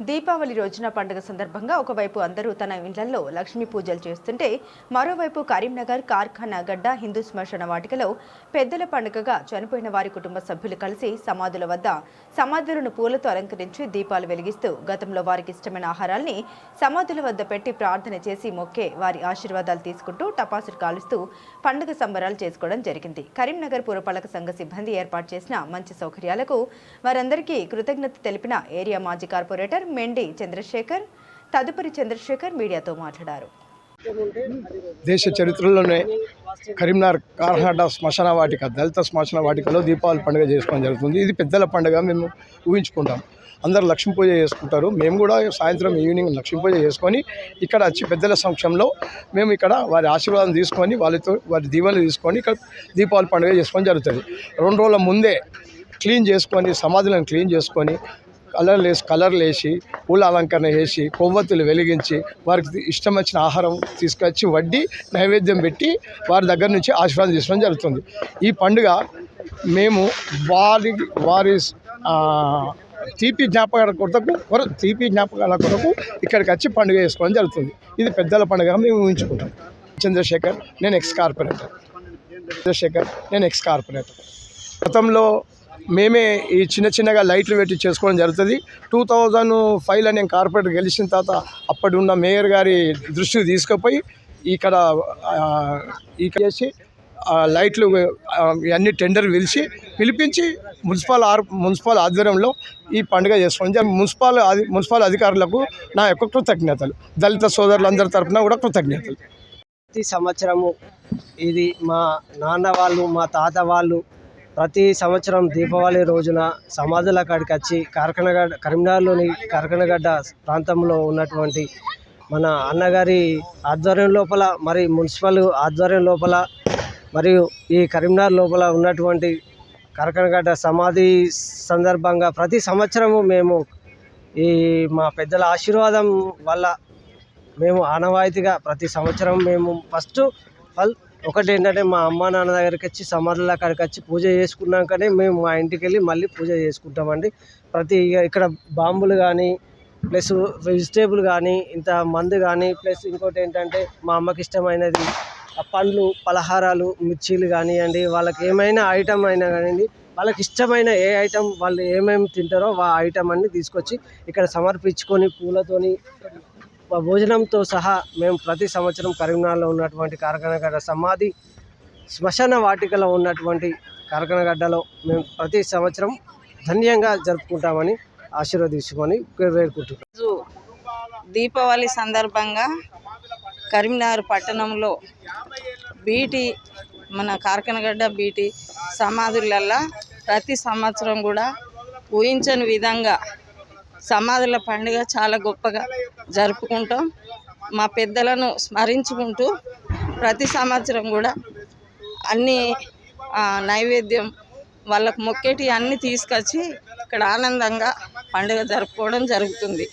దీపావళి రోజున పండుగ సందర్భంగా ఒకవైపు అందరూ తన ఇళ్ళలో లక్ష్మీ పూజలు చేస్తుంటే మరోవైపు కరీంనగర్ కార్ఖానా గడ్డ హిందూ శ్మశాన వాటికలో పెద్దల పండుగగా చనిపోయిన వారి కుటుంబ సభ్యులు కలిసి సమాధుల వద్ద సమాధులను పూలతో అలంకరించి దీపాలు వెలిగిస్తూ గతంలో వారికి ఇష్టమైన ఆహారాల్ని సమాధుల వద్ద పెట్టి ప్రార్థన చేసి మొక్కే వారి ఆశీర్వాదాలు తీసుకుంటూ టపాసులు కాలుస్తూ పండుగ సంబరాలు చేసుకోవడం జరిగింది. కరీంనగర్ పురపాలక సంఘ సిబ్బంది ఏర్పాటు చేసిన మంచి సౌకర్యాలకు వారందరికీ కృతజ్ఞత తెలిపిన ఏరియా మాజీ కార్పొరేటర్ మెండి చంద్రశేఖర్ తదుపరి చంద్రశేఖర్ మీడియాతో మాట్లాడారు. దేశ చరిత్రలోనే కరీంనగర్ కార్హాట శ్మశాన వాటిక దళిత శ్మశాన వాటికలో దీపావళి పండుగ చేసుకోవడం జరుగుతుంది. ఇది పెద్దల పండుగ మేము ఊహించుకుంటాం. అందరు లక్ష్మీ పూజ చేసుకుంటారు. మేము కూడా సాయంత్రం ఈవినింగ్ లక్ష్మీ పూజ చేసుకొని ఇక్కడ వచ్చి పెద్దల సమక్షంలో మేము ఇక్కడ వారి ఆశీర్వాదం తీసుకొని వాళ్ళతో వారి దీవెనలు తీసుకొని ఇక్కడ దీపావళి పండుగ చేసుకోవడం జరుగుతుంది. రెండు రోజుల ముందే క్లీన్ చేసుకొని సమాధులను క్లీన్ చేసుకొని కలర్లు వేసి కలర్లు వేసి పూల అలంకరణ చేసి కొవ్వొత్తులు వెలిగించి వారికి ఇష్టం వచ్చిన ఆహారం తీసుకొచ్చి వడ్డీ నైవేద్యం పెట్టి వారి దగ్గర నుంచి ఆశీర్వాదం తీసుకోవడం జరుగుతుంది. ఈ పండుగ మేము వారి వారి తీపి జ్ఞాపకాల కొరకు తీపి జ్ఞాపకాల కొరకు ఇక్కడికి వచ్చి పండుగ చేసుకోవడం జరుగుతుంది. ఇది పెద్దల పండుగ మేము ఊహించుకుంటాం. చంద్రశేఖర్ నేను ఎక్స్ కార్పొరేటర్. చంద్రశేఖర్ నేను ఎక్స్ కార్పొరేటర్. గతంలో మేమే ఈ చిన్న చిన్నగా లైట్లు పెట్టి చేసుకోవడం జరుగుతుంది. టూ థౌజండ్ ఫైవ్లో నేను కార్పొరేట్ గెలిచిన తర్వాత అప్పటి ఉన్న మేయర్ గారి దృష్టికి తీసుకుపోయి ఇక్కడ ఈ చేసి లైట్లు అన్ని టెండర్ పిలిచి పిలిపించి మున్సిపల్ ఆర్ మున్సిపల్ ఆధ్వర్యంలో ఈ పండుగ చేసుకోవడం మున్సిపల్ మున్సిపల్ అధికారులకు నా యొక్క కృతజ్ఞతలు. దళిత సోదరులందరి తరపున కూడా కృతజ్ఞతలు. ప్రతి సంవత్సరము ఇది మా నాన్న వాళ్ళు మా తాత వాళ్ళు ప్రతి సంవత్సరం దీపావళి రోజున సమాధుల కాడికి వచ్చి కార్కనగడ్డ కరీంనగర్లోని కార్కనగడ్డ ప్రాంతంలో ఉన్నటువంటి మన అన్నగారి ఆధ్వర్యం లోపల మరి మున్సిపల్ ఆధ్వర్యం లోపల మరియు ఈ కరీంనగర్ లోపల ఉన్నటువంటి కరకనగడ్డ సమాధి సందర్భంగా ప్రతి సంవత్సరము మేము ఈ మా పెద్దల ఆశీర్వాదం వల్ల మేము ఆనవాయితీగా ప్రతి సంవత్సరం మేము ఫస్ట్ ఫల్ ఒకటి ఏంటంటే మా అమ్మ నాన్న దగ్గరికి వచ్చి సమాధుల అక్కడికి వచ్చి పూజ చేసుకున్నాకనే మేము మా ఇంటికి వెళ్ళి మళ్ళీ పూజ చేసుకుంటామండి. ప్రతి ఇక్కడ బాంబులు కానీ ప్లస్ వెజిటేబుల్ కానీ ఇంత మందు కానీ ప్లస్ ఇంకోటి ఏంటంటే మా అమ్మకి ఇష్టమైనది ఆ పండ్లు పలహారాలు మిర్చీలు కానివ్వండి వాళ్ళకి ఏమైనా ఐటమ్ అయినా కానివ్వండి వాళ్ళకి ఇష్టమైన ఏ ఐటమ్ వాళ్ళు ఏమేమి తింటారో ఆ ఐటమ్ అన్ని తీసుకొచ్చి ఇక్కడ సమర్పించుకొని పూలతోని భోజనంతో సహా మేము ప్రతి సంవత్సరం కరీంనగర్లో ఉన్నటువంటి కారకనగడ్డ సమాధి శ్మశాన వాటికలో ఉన్నటువంటి కారకనగడ్డలో మేము ప్రతి సంవత్సరం ధన్యంగా జరుపుకుంటామని ఆశీర్వదించుకొని వేడుకుంటున్నాం. దీపావళి సందర్భంగా కరీంనగర్ పట్టణంలో బీటీ మన కార్కనగడ్డ బీటీ సమాధులల్లో ప్రతి సంవత్సరం కూడా ఊహించని విధంగా సమాధుల పండుగ చాలా గొప్పగా జరుపుకుంటాం. మా పెద్దలను స్మరించుకుంటూ ప్రతి సంవత్సరం కూడా అన్ని నైవేద్యం వాళ్ళకు మొక్కేటి అన్నీ తీసుకొచ్చి ఇక్కడ ఆనందంగా పండుగ జరుపుకోవడం జరుగుతుంది.